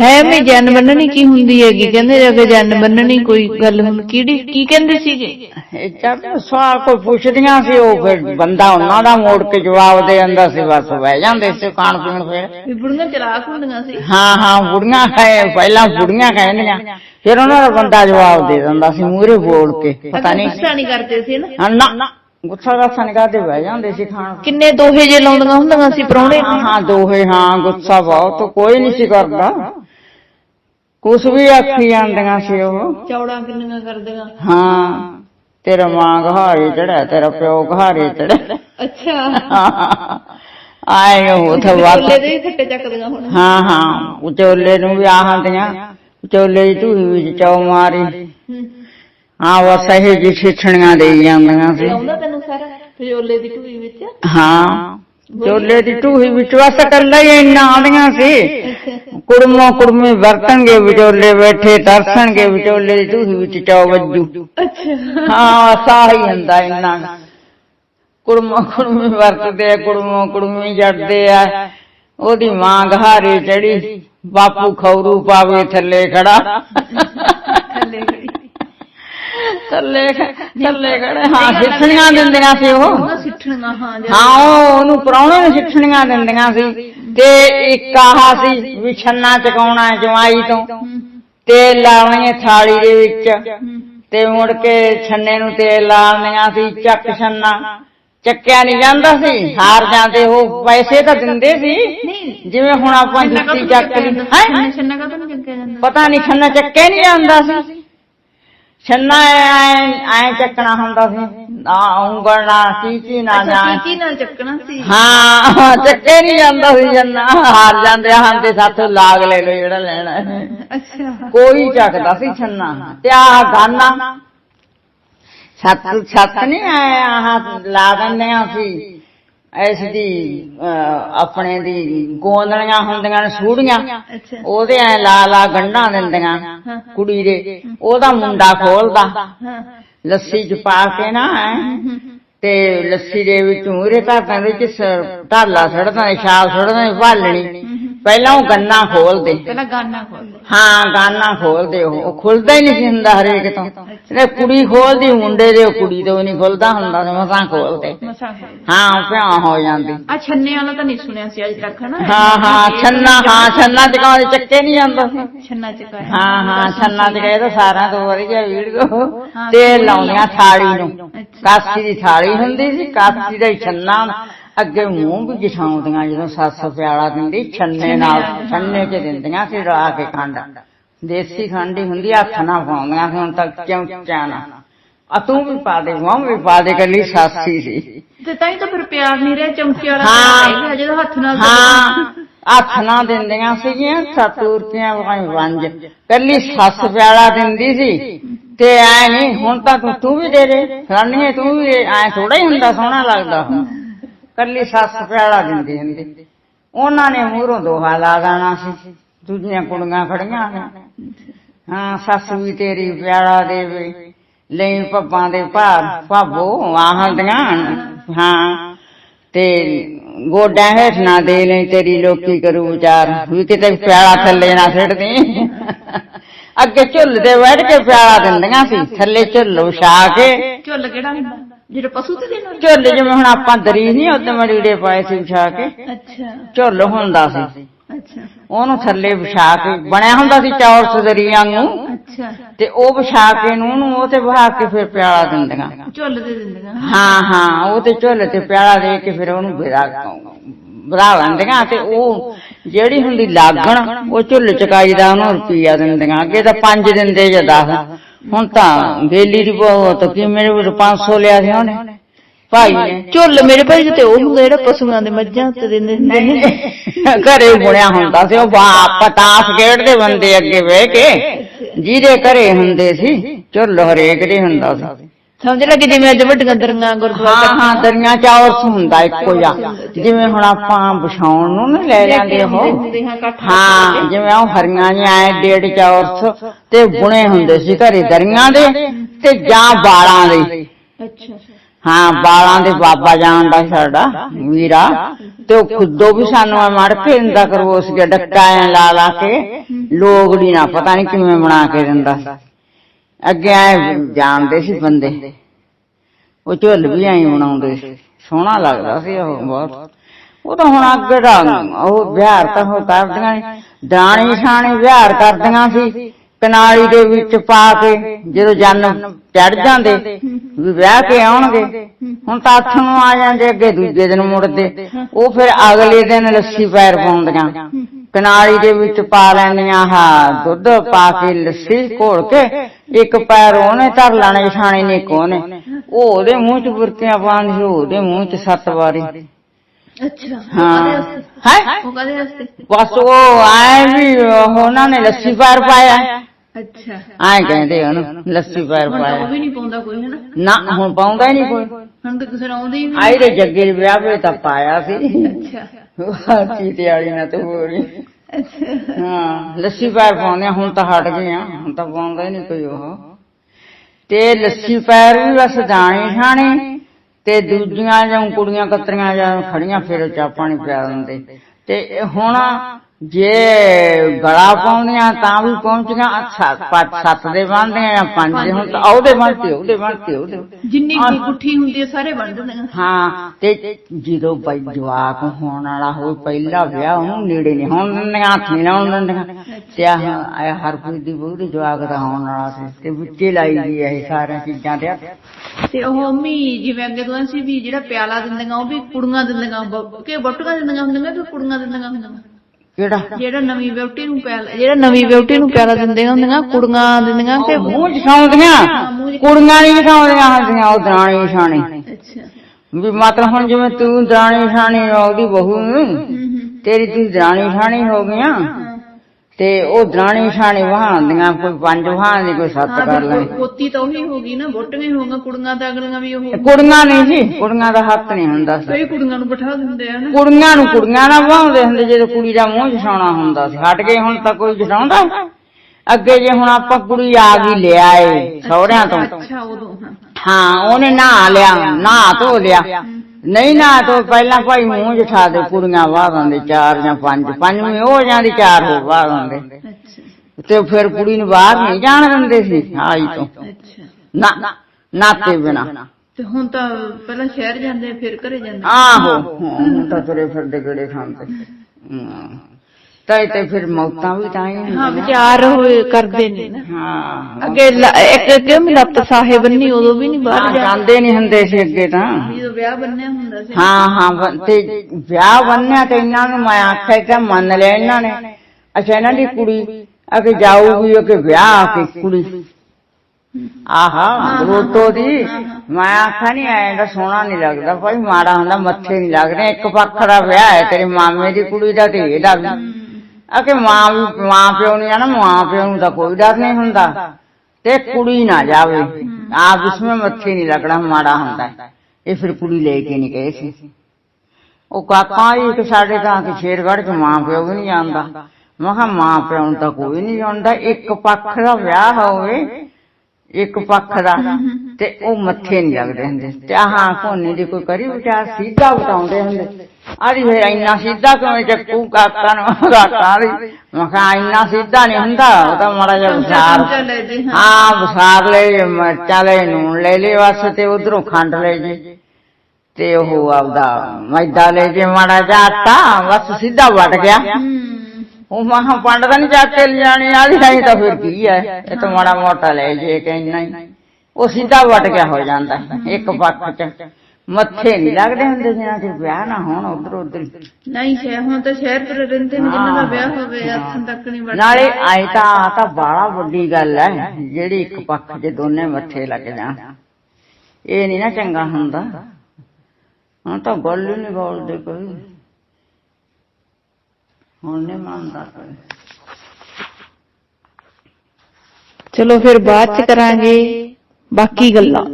ਹੈ ਮੈਂ ਜਨ ਬੰਨਣੀ ਕੀ ਹੁੰਦੀ ਹੈਗੀ? ਕਹਿੰਦੇ ਜੇ ਕਿ ਜਨ ਬੰਨਣੀ ਕੋਈ ਗੱਲ ਹੁਣ ਕਿਹੜੀ? ਕੀ ਕਹਿੰਦੇ ਸੀਗੇ? ਜਦ ਸਵਾਲ ਕੋਈ ਪੁੱਛਦੀਆਂ ਸੀ ਉਹ ਫਿਰ ਬੰਦਾ ਉਹਨਾਂ ਦਾ ਮੋੜ ਕੇ ਜਵਾਬ ਦੇ ਦਿੰਦਾ ਸੀ ਬਸ ਬਹਿ ਜਾਂਦੇ ਸੀ ਖਾਣ ਪੀਣ ਫਿਰ। ਬੁੜੀਆਂ ਚਲਾਕ ਹੁੰਦੀਆਂ ਸੀ। ਹਾਂ ਹਾਂ ਬੁੜੀਆਂ ਹੈ ਪਹਿਲਾਂ ਬੁੜੀਆਂ ਕਹਿੰਦੀਆਂ। ਫਿਰ ਉਹਨਾਂ ਦਾ ਬੰਦਾ ਜਵਾਬ ਦੇ ਦਿੰਦਾ ਸੀ ਮੂਹਰੇ ਬੋਲ ਕੇ ਪਤਾ ਨਹੀਂ। ਗੁੱਸਾ ਨਹੀਂ ਕਰਦੇ ਸੀ ਨਾ? ਨਾ। ਗੁੱਸਾ ਦਾ ਸੰਗਾ ਤੇ ਬਹਿ ਜਾਂਦੇ ਸੀ ਖਾਣ ਕਿੰਨੇ ਦੋਹੇ ਜੇ ਲਾਉਂਦੀਆਂ ਹੁੰਦੀਆਂ ਸੀ ਪ੍ਰਾਹੁਣੇ ਹਾਂ ਹਾਂ ਦੋਹੇ ਹਾਂ ਗੁੱਸਾ ਬਹੁਤ ਕੋਈ ਨਹੀਂ ਸੀ ਕਰਦਾ। ਕੁਛ ਵੀ ਆਖੀ ਜਾਂਦੀਆਂ ਸੀ ਉਹ। ਚੌੜਾ ਕਿੰਨੀਆਂ ਕਰਦੀਆਂ? ਹਾਂ ਤੇਰਾ ਮਾਂ ਘਹਾਰੇ ਚੜਾ ਤੇਰਾ ਪਿਓ ਘਹਾਰੇ ਚੜਾ ਅੱਛਾ। ਆਏ ਉਹ ਤਾਂ ਚੋਲੇ ਵਾਕ ਦੇ ਖੱਟੇ ਚੱਕਦੀਆਂ ਹੁਣ। ਹਾਂ ਹਾਂ ਵਿਚੋਲੇ ਨੂੰ ਵੀ ਆਹੰਦੀਆਂ ਵਿਚੋਲੇ ਦੀ ਢੂਹੀ ਵਿੱਚ ਚੌ ਮਾਰੀ। ਹੂੰ। ਹਾਂ ਬਸ ਇਹ ਜੀ ਛਿੱਛਣੀਆਂ ਦੇਈ ਜਾਂਦੀਆਂ ਸੀ। ਚੋਲੇ ਦੀ ਢੂਈ ਵਿੱਚ? ਹਾਂ ਵਿਚੋਲੇ ਦੀ ਵਿੱਚ ਬਸ ਇਕੱਲਾ ਹੀ ਇੰਨਾ ਆਉਂਦੀਆਂ ਸੀ। ਕੁੜਮੋ ਕੁੜਮੀ ਵਰਤਣਗੇ ਵਿਚੋਲੇ ਬੈਠੇ ਤਰਸਣਗੇ ਵਿਚੋਲੇ ਦੀ ਢੂਹੀ ਵਿੱਚ ਚੌ ਵੱਜੂ। ਅੱਛਾ। ਹਾਂ ਸਾਹੀ ਹੁੰਦਾ ਇੰਨਾ। ਕੁੜਮੋ ਕੁੜਮੀ ਵਰਤਦੇ ਆ ਕੁੜਮੋ ਕੁੜਮੀ ਜੜਦੇ ਆ। ਉਹਦੀ ਮਾਂ ਘਾਰੇ ਚੜੀ ਬਾਪੂ ਖੌਰੂ ਪਾਵੇ ਥੱਲੇ ਖੜੀ। ਥੱਲੇ ਥੱਲੇ ਖੜੇ ਹਾਂ ਸਿੱਠਣੀਆਂ ਦਿੰਦੀਆਂ ਸੀ ਉਹ। ਉਹ ਸਿੱਠਣੀਆਂ ਹਾਂ ਜਦ ਹਾਂ ਉਹ ਉਹਨੂੰ ਪ੍ਰਾਹੁਣੇ ਨੂੰ ਸਿੱਠਣੀਆਂ ਦਿੰਦੀਆਂ ਸੀ। ਤੇ ਇੱਕ ਆਹ ਸੀ ਵੀ ਛੰਨਾ ਚਕਾਉਣਾ ਜਵਾਈ ਤੋਂ। ਤੇਲ ਲਾਉਣੀ ਥਾਲੀ ਦੇ ਵਿੱਚ। ਤੇ ਮੁੜ ਕੇ ਛੰਨੇ ਨੂੰ ਤੇਲ ਲਾਉਂਦੀਆਂ ਸੀ ਚੱਕ ਛੰਨਾ। ਚੱਕਿਆ ਨਹੀਂ ਜਾਂਦਾ ਸੀ ਹਾਰ ਜਾਂਦੇ ਉਹ ਪੈਸੇ ਤਾਂ ਦਿੰਦੇ ਸੀ। ਜਿਵੇਂ ਹੁਣ ਆਪਾਂ ਜੁੱਤੀ ਚੱਕ ਲਈ ਹੈਂ? ਛੰਨਾ ਕਦੋਂ ਨਹੀਂ ਚੱਕਿਆ ਜਾਂਦਾ? ਪਤਾ ਨਹੀਂ ਛੰਨਾ ਚੱਕਿਆ ਨਹੀਂ ਜਾਂਦਾ ਸੀ। ਛੰਨਾ ਐ ਐ ਚੱਕਣਾ ਹੁੰਦਾ ਸੀ। ਨਾ ਉਂਗਲ ਨਾ ਚੀਚੀ ਨਾ ਜਾਣ। ਚੀਚੀ ਨਾਲ ਚੱਕਣਾ ਸੀ। ਹਾਂ ਚੱਕੇ ਨਹੀਂ ਜਾਂਦਾ ਸੀ ਜੰਨਾ ਹਾਰ ਜਾਂਦੇ ਹਾਂ ਤੇ ਸਾਥੋਂ ਲਾਗ ਲੈ ਲੋ ਜਿਹੜਾ ਲੈਣਾ। ਹੈ। ਅੱਛਾ। ਕੋਈ ਚੱਕਦਾ ਸੀ ਛੰਨਾ। ਤੇ ਆਹ ਗਾਨਾ ਛੱਤ ਛੱਤ ਨਹੀਂ ਆਇਆ ਆਹ ਲਾ ਦਿੰਦੀਆਂ ਸੀ ਐਸ ਦੀ ਆਪਣੇ ਦੀ ਗੋਂਦਲੀਆਂ ਹੁੰਦੀਆਂ ਨੇ ਸੂੜੀਆਂ। ਉਹਦੇ ਐ ਲਾ ਲਾ ਗੰਢਾਂ ਦਿੰਦੀਆਂ ਕੁੜੀ ਦੇ। ਉਹਦਾ ਮੁੰਡਾ ਖੋਲਦਾ। ਲੱਸੀ ਚ ਪਾ ਕੇ ਨਾ ਤੇ ਲੱਸੀ ਦੇ ਵਿੱਚ ਮੂਰੇ ਧਾਤਾਂ ਵਿੱਚ ਢਾਲਾ ਸੜਦਾ ਛਾਲ ਸੜਦਾ ਭਾਲਣੀ ਪਹਿਲਾਂ ਉਹ ਗੰਨਾ ਖੋਲਦੇ। ਪਹਿਲਾਂ ਗਾਨਾ ਖੋਲ ਦੇ ਹਾਂ ਗਾਨਾ ਖੋਲਦੇ ਉਹ। ਖੁੱਲਦਾ ਹੀ ਨਹੀਂ ਸੀ ਹੁੰਦਾ ਹਰੇਕ ਤੋਂ। ਤੇ ਕੁੜੀ ਖੋਲਦੀ ਮੁੰਡੇ ਦੇ ਉਹ ਕੁੜੀ ਤੋਂ ਨਹੀਂ ਖੁੱਲਦਾ ਹੁੰਦਾ ਮਸਾਂ ਖੋਲਦੇ। ਹਾਂ ਭਿਆ ਹੋ ਜਾਂਦੀ। ਆ ਛੰਨੇ ਵਾਲਾ ਤਾਂ ਨਹੀਂ ਸੁਣਿਆ ਸੀ ਅੱਜ ਤੱਕ ਹਨਾ? ਹਾਂ ਹਾਂ ਛੰਨਾ ਹਾਂ ਛੰਨਾ ਚਕਾਉਂਦੇ ਚੱਕੇ ਨਹੀਂ ਜਾਂਦਾ ਛੰਨਾ ਚਕਾਇਆ ਹਾਂ। ਹਾਂ ਛੰਨਾ ਗਏ ਤਾਂ ਸਾਰਿਆਂ ਤੋਂ ਵਧੀਆ ਵੀਡੀਓ। ਤੇ ਲਾਉਣੀਆਂ ਥਾਲੀ ਨੂੰ। ਕਾਸੀ ਦੀ ਥਾਲੀ ਹੁੰਦੀ ਸੀ ਕਾਸੀ ਦਾ ਛੰਨਾ। ਅੱਗੇ ਮੂੰਹ ਵੀ ਜਿਠਾਉਂਦੀਆਂ ਜਦੋਂ ਸੱਸ ਪਿਆਲਾ ਦਿੰਦੀ ਛੰਨੇ ਨਾਲ ਛੰਨੇ ਚ ਦਿੰਦੀਆਂ ਸੀ ਰਾ ਕੇ ਖੰਡ। ਦੇਸੀ ਖੰਡ ਹੀ ਹੁੰਦੀ ਹੱਥ ਨਾਲ ਪਾਉਂਦੀਆਂ ਸੀ ਹੁਣ ਤੱਕ ਕਿਉਂ ਚਾਣਾ ਆ? ਤੂੰ ਵੀ ਪਾ ਦੇ ਮੈਂ ਵੀ ਪਾ ਦੇ ਕੱਲੀ ਸਾਸੀ ਸੀ। ਤੇ ਤਾਂ ਹੀ ਤਾਂ ਫਿਰ ਪਿਆਰ ਨਹੀਂ ਰਿਹਾ ਚਮਚੇ ਵਾਲਾ ਹਾਂ। ਜਦੋਂ ਹੱਥ ਨਾਲ ਹਾਂ ਹੱਥ ਨਾਲ ਦਿੰਦੀਆਂ ਸੀਗੀਆਂ ਸਤੂਰਤੀਆਂ ਭਾਵੇਂ ਵੰਜ। ਕੱਲੀ ਸੱਸ ਪਿਆਲਾ ਦਿੰਦੀ ਸੀ ਤੇ ਐ ਨਹੀਂ ਹੁਣ ਤਾਂ ਤੂੰ ਤੂੰ ਵੀ ਦੇ ਦੇ ਰਾਣੀਏ ਤੂੰ ਵੀ ਐ ਥੋੜਾ ਹੀ ਹੁੰਦਾ ਸੋਹਣਾ ਲੱਗਦਾ। ਕੱਲੀ ਸੱਸ ਪਿਆਲਾ ਦਿੰਦੀ ਹੁੰਦੀ। ਉਹਨਾਂ ਨੇ ਮੂਹਰੋਂ ਦੋਹਾ ਲਾ ਦੇਣਾ ਸੀ। ਦੂਜੀਆਂ ਕੁੜੀਆਂ ਖੜੀਆਂ ਨੇ। ਹਾਂ, ਸੱਸ ਵੀ ਤੇਰੀ ਪਿਆਲਾ ਦੇਵੇ। ਲਈ ਪੱਪਾਂ ਦੇ ਭਾਰ ਭਾਬੋ ਆਹੰਦੀਆਂ ਹਾਂ, ਤੇ ਗੋਡਾਂ ਹੇਠ ਨਾ ਦੇ ਲਈ ਤੇਰੀ ਲੋਕੀ ਕਰੂ ਵਿਚਾਰ। ਵੀ ਕਿਤੇ ਪਿਆਲਾ ਥੱਲੇ ਨਾ ਸਿੱਟਦੀ ਅੱਗੇ ਝੁੱਲ ਤੇ ਬੈਠ ਕੇ ਪਿਆਲਾ ਦਿੰਦੀਆਂ ਸੀ। ਥੱਲੇ ਝੁੱਲ ਵਿਛਾ ਕੇ। ਝੁੱਲ ਕਿਹੜਾ ਹੁੰਦਾ? ਜਿਹੜਾ ਪਸ਼ੂ ਤੇ ਦੇਣਾ ਝੁੱਲ ਜਿਵੇਂ ਹੁਣ ਆਪਾਂ ਦਰੀ ਨਹੀਂ ਉੱਤੇ ਮੜੀੜੇ ਪਾਏ ਸੀ ਵਿਛਾ ਕੇ। ਅੱਛਾ। ਝੁੱਲ ਹੁੰਦਾ ਸੀ। ਅੱਛਾ। ਉਹਨੂੰ ਥੱਲੇ ਵਿਛਾ ਕੇ ਬਣਿਆ ਹੁੰਦਾ ਸੀ ਚੌਰ ਸਦਰੀ ਵਾਂਗੂ। ਅੱਛਾ। ਤੇ ਉਹ ਵਿਛਾ ਕੇ ਨੂੰ ਉਹਨੂੰ ਉਹ ਤੇ ਬਹਾ ਕੇ ਫਿਰ ਪਿਆਲਾ ਦਿੰਦੀਆਂ। ਝੁੱਲ ਦੇ ਦਿੰਦੀਆਂ। ਹਾਂ ਹਾਂ ਉਹ ਤੇ ਝੁੱਲ ਤੇ ਪਿਆਲਾ ਦੇ ਕੇ ਫਿਰ ਉਹਨੂੰ ਵਿਰਾ ਵਧਾ ਲੈਂਦੀਆਂ ਤੇ ਉਹ ਜਿਹੜੀ ਹੁੰਦੀ ਲਾਗਣ ਉਹ ਝੁੱਲ ਚਕਾਈ ਦਾ ਉਹਨੂੰ ਰੁਪਈਆ ਦਿੰਦੀਆਂ। ਅੱਗੇ ਤਾਂ 5 ਦਿੰਦੇ ਜਾਂ 10 ਹੁਣ ਤਾਂ ਬੇਲੀ ਦੀ ਬਹੁਤ ਕਿ ਮੇਰੇ ਕੋਲ 500 ਲਿਆ ਸੀ ਉਹਨੇ। ਭਾਈ ਨੇ, ਝੁੱਲ ਮੇਰੇ ਭਾਈ ਤੇ ਉਹ ਹੁੰਦਾ ਜਿਹੜਾ ਪਸ਼ੂਆਂ ਦੇ ਮੱਝਾਂ ਤੇ ਦਿੰਦੇ ਹੁੰਦੇ ਨੇ। ਘਰੇ ਬੁਣਿਆ ਹੁੰਦਾ ਸੀ, ਉਹ ਬਾਪ ਪਤਾਸ ਖੇਡਦੇ ਬੰਦੇ ਅੱਗੇ ਬਹਿ ਕੇ ਜਿਹਦੇ ਘਰੇ ਹੁੰਦੇ ਸੀ, ਝੁੱਲ ਹਰੇਕ ਦੇ ਹੁੰਦਾ ਸੀ। ਸਮਝ ਲੱਗੇ ਜਿਵੇਂ ਅੱਜ ਵੱਡੀਆਂ ਦਰੀਆਂ ਗੁਰਦੁਆਰਾ ਹਾਂ ਹਾਂ ਦਰੀਆਂ ਚ ਔਰਸ ਹੁੰਦਾ ਇੱਕੋ ਜਿਹਾ। ਜਿਵੇਂ ਹੁਣ ਆਪਾਂ ਵਿਛਾਉਣ ਨੂੰ ਨਾ ਲੈ ਜਾਂਦੇ ਉਹ। ਹਾਂ ਜਿਵੇਂ ਉਹ ਹਰੀਆਂ ਜਿਹਾ ਡੇਢ ਚ ਔਰਸ ਤੇ ਬੁਣੇ ਹੁੰਦੇ ਸੀ ਘਰੇ ਦਰੀਆਂ ਦੇ ਤੇ ਜਾਂ ਬਾਲਾਂ ਦੇ। ਅੱਛਾ। ਹਾਂ ਬਾਲਾਂ ਦੇ ਬਾਬਾ ਜਾਣ ਦਾ ਸਾਡਾ ਵੀਰਾ ਤੇ ਉਹ ਖੁੱਦੋ ਵੀ ਸਾਨੂੰ ਮੜ ਕੇ ਦਿੰਦਾ ਕਰੋਸ ਕੇ ਡੱਕਾ ਐ ਲਾ ਲਾ ਕੇ ਲੋਗੜੀ ਨਾ ਪਤਾ ਨਹੀਂ ਕਿਵੇਂ ਬਣਾ ਕੇ ਦਿੰਦਾ। ਅੱਗੇ ਐ ਜਾਣਦੇ ਸੀ ਬੰਦੇ। ਉਹ ਝੁੱਲ ਵੀ ਐਂ ਬਣਾਉਂਦੇ ਸੀ। ਸੋਹਣਾ ਲੱਗਦਾ ਸੀ ਉਹ ਬਹੁਤ। ਉਹ ਤਾਂ ਹੁਣ ਅੱਗੇ ਦਾ ਉਹ ਵਿਹਾਰ ਤਾਂ ਉਹ ਕਰਦੀਆਂ ਨੀ। ਦਾਣੀ ਛਾਣੀ ਵਿਹਾਰ ਕਰਦੀਆਂ ਸੀ। ਕਨਾਲੀ ਦੇ ਵਿੱਚ ਪਾ ਕੇ ਜਦੋਂ ਜਨਮ ਚੜ ਜਾਂਦੇ ਵੀ ਵਿਆਹ ਕੇ ਆਉਣਗੇ। ਹੁਣ ਤਾਂ ਹੱਥ ਨੂੰ ਆ ਜਾਂਦੇ ਅੱਗੇ ਦੂਜੇ ਦਿਨ ਮੁੜਦੇ। ਉਹ ਫਿਰ ਅਗਲੇ ਦਿਨ ਲੱਸੀ ਪੈਰ ਪਾਉਂਦੀਆਂ। ਕਨਾਲੀ ਦੇ ਵਿੱਚ ਪਾ ਲੈਣੀਆਂ ਹਾਂ। ਦੁੱਧ ਪਾ ਕੇ ਲੱਸੀ ਘੋਲ ਕੇ ਇੱਕ ਪੈਰ ਉਹਨੇ ਧਰ ਲੈਣਾ ਛਾਣੇ ਨੇ ਕੋਨੇ। ਉਹ ਉਹਦੇ ਮੂੰਹ 'ਚ ਬੁਰਕੀਆਂ ਪਾਉਂਦੀ ਸੀ ਉਹਦੇ ਮੂੰਹ 'ਚ ਸੱਤ ਵਾਰੀ। ਅੱਛਾ। ਹਾਂ। ਹੈ? ਉਹ ਕਦੇ ਵਾਸਤੇ? ਬਸ ਉਹ ਆਏ ਵੀ ਉਹਨਾਂ ਨੇ ਲੱਸੀ ਪੈਰ ਪਾਇਆ। ਅੱਛਾ। ਐਂ ਕਹਿੰਦੇ ਉਹਨੂੰ ਲੱਸੀ ਪੈਰ ਹੁਣ ਤਾਂ ਉਹ ਪਾਇਆ ਵੀ ਨਹੀਂ ਪਾਉਂਦਾ ਕੋਈ ਹਨਾ? ਨਾ ਹੁਣ ਪਾਉਂਦਾ ਹੀ ਨਹੀਂ ਕੋਈ। ਹੁਣ ਤਾਂ ਕਿਸੇ ਨੂੰ ਆਉਂਦੀ ਹੀ ਆਈ ਦੇ ਜੱਗੇ ਦੇ ਵਿਆਹ ਵੇ ਤਾਂ ਪਾਇਆ ਸੀ। ਨਹੀਂ ਅੱਛਾ ਚੀਤੇ ਵਾਲੀ ਨਾਲ ਤੇ ਹੋਰ ਹੀ। ਹਾਂ ਲੱਸੀ ਪੈਰ ਪਾਉਂਦੇ ਆ, ਹੁਣ ਤਾਂ ਹਟ ਗਏ ਆ ਹੁਣ ਤਾਂ ਪਾਉਂਦਾ ਹੀ ਨਹੀਂ ਕੋਈ ਉਹ। ਤੇ ਲੱਸੀ ਪੈਰ ਵੀ ਬਸ ਦਾਣੇ ਛਾਣੇ ਤੇ ਦੂਜੀਆਂ ਜਾਂ ਕੁੜੀਆਂ ਕਤਰੀਆਂ ਜਾਂ ਖੜੀਆਂ ਫਿਰ ਚਾਹ ਪਾਣੀ ਪਿਆ ਦਿੰਦੇ। ਤੇ ਹੁਣ ਜੇ ਗਲਾ ਪਾਉਂਦੀਆਂ ਤਾਂ ਵੀ ਪਹੁੰਚੀਆਂ ਸੱਤ ਪੰਜ- ਸੱਤ ਦੇ ਬੰਨਦੀਆਂ ਜਾਂ ਪੰਜ ਦੇ ਹੁਣ ਤਾਂ ਉਹਦੇ ਬੰਨਤੇ ਉਹਦੇ ਬੰਨਤੇ ਉਹਦੇ ਜਿੰਨੀ ਕੀ ਗੁੱਠੀ ਹੁੰਦੀ ਹੈ ਸਾਰੇ ਦਿੰਦੇ ਨੇ। ਹਾਂ ਤੇ ਜਦੋਂ ਬਈ ਜਵਾਕ ਹੋਣ ਵਾਲਾ ਹੋਵੇ ਪਹਿਲਾ ਵਿਆਹ ਉਹਨੂੰ ਨੇੜੇ ਨਹੀਂ ਹੋਣ ਦਿੰਦੀਆਂ ਹੱਥ ਨਹੀਂ ਲਾਉਣ ਦਿੰਦੀਆਂ। ਤੇ ਆਹ ਹਰ ਕੋਈ ਦੀ ਬਹੂ ਦੇ ਜਵਾਕ ਦਾ ਹੋਣ ਵਾਲਾ ਸੀ ਤੇ ਵਿੱਚੇ ਲਾਈ ਗਈ ਇਹ ਸਾਰੀਆਂ ਚੀਜ਼ਾਂ ਤੇ। ਤੇ ਉਹ ਮੰਮੀ ਜਿਵੇਂ ਅੱਗੇ ਤੋਂ ਸੀ ਵੀ ਜਿਹੜਾ ਪਿਆਲਾ ਦਿੰਦੀਆਂ ਉਹ ਵੀ ਕੁੜੀਆਂ ਦਿੰਦੀਆਂ ਕਿ ਬਟੂਆਂ ਦਿੰਦੀਆਂ ਹੁੰਦੀਆਂ ਕਿ ਕੁੜੀਆਂ ਦਿੰਦੀਆਂ ਹੁੰਦੀਆਂ? ਕਿਹੜਾ? ਜਿਹੜਾ ਨਵੀਂ ਵਿਆਹਟੀ ਨੂੰ ਪਿਆਲਾ ਜਿਹੜਾ ਨਵੀਂ ਵਿਆਹਟੀ ਨੂੰ ਪਿਆਲਾ ਦਿੰਦੀਆਂ ਹੁੰਦੀਆਂ ਕੁੜੀਆਂ ਦਿੰਦੀਆਂ ਕਿ ਮੂੰਹ ਛਾਉਂਦੀਆਂ ਕੁੜੀਆਂ ਨਹੀਂ ਛਾਉਂਦੀਆਂ ਹੁੰਦੀਆਂ ਉਹ ਦਰਾਣੀ ਛਾਣੀ ਅੱਛਾ। ਵੀ ਮਤਲਬ ਹੁਣ ਜਿਵੇਂ ਤੂੰ ਦਰਾਣੀ ਛਾਣੀ ਉਹਦੀ ਬਹੂ। ਤੇਰੀ ਤੀ ਦਰਾਣੀ ਛਾਣੀ ਹੋ ਗਈਆਂ। ਤੇ ਉਹ ਦਰਾਣੀ ਛਾਣੀ ਵਹਾਉਂਦੀਆਂ ਕੋਈ ਪੰਜ ਵਹਾਉਂਦੀ ਕੋਈ ਸੱਤ ਕਰ ਲੈਂਦੀ ਪੋਤੀ ਤਾਂ ਉਹੀ ਹੋ ਗਈ ਨਾ ਬੋਟੀਆਂ ਹੀ ਹੋਗਾ ਕੁੜੀਆਂ ਤਾਂ ਅਗਲੀਆਂ ਵੀ ਉਹ ਕੁੜੀਆਂ ਨਹੀਂ ਸੀ ਕੁੜੀਆਂ ਦਾ ਹੱਥ ਨਹੀਂ ਹੁੰਦਾ ਸੀ। ਕਈ ਕੁੜੀਆਂ ਨੂੰ ਬਿਠਾ ਦਿੰਦੇ ਆ ਨਾ। ਕੁੜੀਆਂ ਨੂੰ ਕੁੜੀਆਂ ਨਾਲ ਵਾਉਂਦੇ ਹੁੰਦੇ ਜਦੋਂ ਕੁੜੀ ਦਾ ਮੂੰਹ ਜਸਾਉਣਾ ਹੁੰਦਾ ਸੀ। ਹਟ ਗਏ ਹੁਣ ਤਾਂ ਕੋਈ ਜਸਾਉਂਦਾ ਅੱਗੇ ਜੇ ਹੁਣ ਆਪਾਂ ਕੁੜੀ ਆ ਗਈ ਲਿਆਏ ਸਹੁਰਿਆਂ ਤੋਂ। ਅੱਛਾ ਉਦੋਂ ਹਾਂ। ਹਾਂ ਉਹਨੇ ਨਹਾ ਲਿਆ ਨਹਾ ਧੋ ਲਿਆ। ਨਹੀਂ ਨਾ ਤੋ ਪਹਿਲਾਂ ਭਾਈ ਮੂੰਹ ਜਠਾ ਦੇ ਕੁੜੀਆਂ ਵਾਹ ਦਿੰਦੇ ਚਾਰ ਜਾਂ ਪੰਜ ਪੰਜਵੀਂ ਉਹ ਜਾਂਦੀ ਚਾਰ ਹੋ ਵਾਹ ਅੱਛਾ ਤੇ ਫਿਰ ਕੁੜੀ ਨੂੰ ਬਾਹਰ ਨਹੀਂ ਜਾਣ ਦਿੰਦੇ ਸੀ ਆਈ ਤੋਂ। ਅੱਛਾ ਨਾ ਨਾਤੇ ਬਿਨਾ। ਤੇ ਹੁਣ ਤਾਂ ਪਹਿਲਾਂ ਸ਼ਹਿਰ ਜਾਂਦੇ ਫਿਰ ਘਰੇ ਜਾਂਦੇ। ਆਹੋ ਹੁਣ ਤਾਂ ਤੁਰੇ ਫਿਰਦੇ ਗੜੇ ਖਾਂਦੇ। ਹਾਂ। ਤਾਂ ਤੇ ਫਿਰ ਮੌਤਾਂ ਵੀ ਤਾਂ ਹੀ ਹਾਂ ਵਿਚਾਰ ਹੋਏ ਕਰਦੇ ਨੇ ਨਾ। ਹਾਂ ਅੱਗੇ ਇੱਕ ਕਿਉਂ ਮਿਲਤ ਸਾਹਿਬ ਨਹੀਂ ਉਦੋਂ ਵੀ ਨਹੀਂ ਬਾਹਰ ਜਾਂਦੇ। ਨਹੀਂ ਹੁੰਦੇ ਸੀ ਅੱਗੇ ਤਾਂ। ਜਦੋਂ ਵਿਆਹ ਬੰਨਿਆ ਹੁੰਦਾ ਸੀ। ਹਾਂ ਹਾਂ ਬ- ਤੇ ਵਿਆਹ ਬੰਨਿਆ ਤੇ ਇਹਨਾਂ ਨੂੰ ਮੈਂ ਆਖਿਆ ਕਿ ਮੰਨ ਲਿਆ ਇਹਨਾਂ ਨੇ। ਅੱਛਾ ਇਹਨਾਂ ਦੀ ਕੁੜੀ ਅਗੇ ਜਾਊਗੀ ਅਗੇ ਵਿਆਹ ਆ ਕੇ ਕੁੜੀ। ਆਹਾ ਰੋਟੋ ਦੀ। ਮੈਂ ਆਖਿਆ ਨਹੀਂ ਐਂ ਦਾ ਸੋਹਣਾ ਨਹੀਂ ਲੱਗਦਾ। ਭਾਈ ਮਾੜਾ ਹੁੰਦਾ ਮੱਥੇ ਨਹੀਂ ਲੱਗਦੇ। ਇੱਕ ਪੱਖ ਦਾ ਵਿਆਹ ਹੈ ਤੇਰੇ ਮਾਮੇ ਦੀ ਕੁੜੀ ਦਾ ਤੇ ਇਹਦਾ ਵੀ। ਅਕੇ ਮਾਂ ਮਾਂ ਪਿਓ ਨੂੰ ਜਾਣਾ ਮਾਂ ਪਿਓ ਨੂੰ ਤਾਂ ਕੋਈ ਡਰ ਨਹੀਂ ਹੁੰਦਾ। ਤੇ ਕੁੜੀ ਨਾ ਜਾਵੇ। ਆਪ ਇਸਮੇ ਮੱਥੇ ਨਹੀਂ ਲੱਗਣਾ, ਮਾੜਾ ਹੁੰਦਾ। ਇਹ ਫਿਰ ਕੁੜੀ ਲੈ ਕੇ ਨਹੀਂ ਗਏ ਸੀ। ਉਹ ਕਾਕਾ ਹੀ ਸਾਡੇ ਤਾਂ ਕਿ ਸ਼ੇਰਗੜ੍ਹ ਚ ਮਾਂ ਪਿਓ ਵੀ ਨਹੀਂ ਜਾਂਦਾ। ਮੈਂ ਕਿਹਾ ਮਾਂ ਪਿਓ ਨੂੰ ਤਾਂ ਕੋਈ ਨਹੀਂ ਜਾਂਦਾ ਇੱਕ ਪੱਖ ਦਾ ਵਿਆਹ ਹੋਵੇ ਇੱਕ ਪੱਖ ਦਾ ਤੇ ਉਹ ਮੱਥੇ ਨਹੀਂ ਲੱਗਦੇ ਹੁੰਦੇ। ਤੇ ਆਹਾਂ ਕੋਨੀ ਦੀ ਕੋਈ ਕਰੀ ਵਿਚਾਰ ਸਿੱਧਾ ਬਤਾਉਂਦੇ ਹੁੰਦੇ। ਆਦੀ ਫਿਰ ਇੰਨਾ ਸਿੱਧਾ ਕਿਵੇਂ ਚੱਕੂ ਕਾਕਾ ਨੂੰ ਦੀ? ਮੈਂ ਕਿਹਾ ਇੰਨਾ ਸਿੱਧਾ ਨਹੀਂ ਹੁੰਦਾ ਉਹ ਤਾਂ ਮਾੜਾ ਜਿਹਾ ਵਿਚਾਰ। ਹਾਂ। ਬਸਾਰ ਲੈ ਮਿਰਚਾਂ ਲੈ ਨੂਣ ਲੈ ਲੈ ਬਸ ਤੇ ਉਧਰੋਂ ਖੰਡ ਲੈ ਜੇ। ਤੇ ਉਹ ਆਪਦਾ ਮੈਦਾ ਲੈ ਜੇ ਮਾੜਾ ਜਿਹਾ ਆਟਾ ਬਸ ਸਿੱਧਾ ਵਟ ਗਿਆ। ਉਹ ਮਹਾ ਪੰਡ ਤਾਂ ਨਹੀਂ ਚੱਕ ਕੇ ਲਿਜਾਣੀ ਆਦੀ ਨਹੀਂ ਤਾਂ ਫਿਰ ਕੀ ਹੈ ਇਹ ਤਾਂ ਮਾੜਾ ਮੋਟਾ ਲੈ ਜੇ ਕਿ ਇੰਨਾ ਹੀ। ਉਹ ਸਿੱਧਾ ਵਟ ਗਿਆ ਹੋ ਜਾਂਦਾ। ਇੱਕ ਪੱਖ ਚ ਮੱਥੇ ਨਹੀਂ ਲੱਗਦੇ ਹੁੰਦੇ ਜਿਨ੍ਹਾਂ ਚ ਵਿਆਹ ਨਾ ਹੋਣ ਉਧਰ ਉਧਰ। ਨਹੀਂ ਸ਼ਹਿਰ ਹੁਣ ਤਾਂ ਸ਼ਹਿਰ ਪਰ ਰਹਿੰਦੇ ਨੇ ਜਿਨ੍ਹਾਂ ਦਾ ਵਿਆਹ ਹੋਵੇ ਹੱਥਾਂ ਤੱਕ ਨਹੀਂ ਵੜਦੇ ਨਾਲੇ ਆਏ ਤਾਂ ਆ ਤਾਂ ਬਾਲਾ ਵੱਡੀ ਗੱਲ ਹੈ ਜਿਹੜੀ ਇੱਕ ਪੱਖ 'ਚ ਦੋਨੇ ਮੱਥੇ ਲੱਗ ਜਾਣ। ਇਹ ਨਹੀਂ ਨਾ ਚੰਗਾ ਹੁੰਦਾ। ਹੁਣ ਤਾਂ ਗੱਲ ਹੀ ਨਹੀਂ ਬੋਲਦੇ ਕੋਈ। ਹੁਣ ਨਹੀਂ ਮੰਨਦਾ ਕੋਈ। ਚਲੋ ਫਿਰ ਬਾਅਦ ਚ ਕਰਾਂਗੇ ਬਾਕੀ ਗੱਲਾਂ।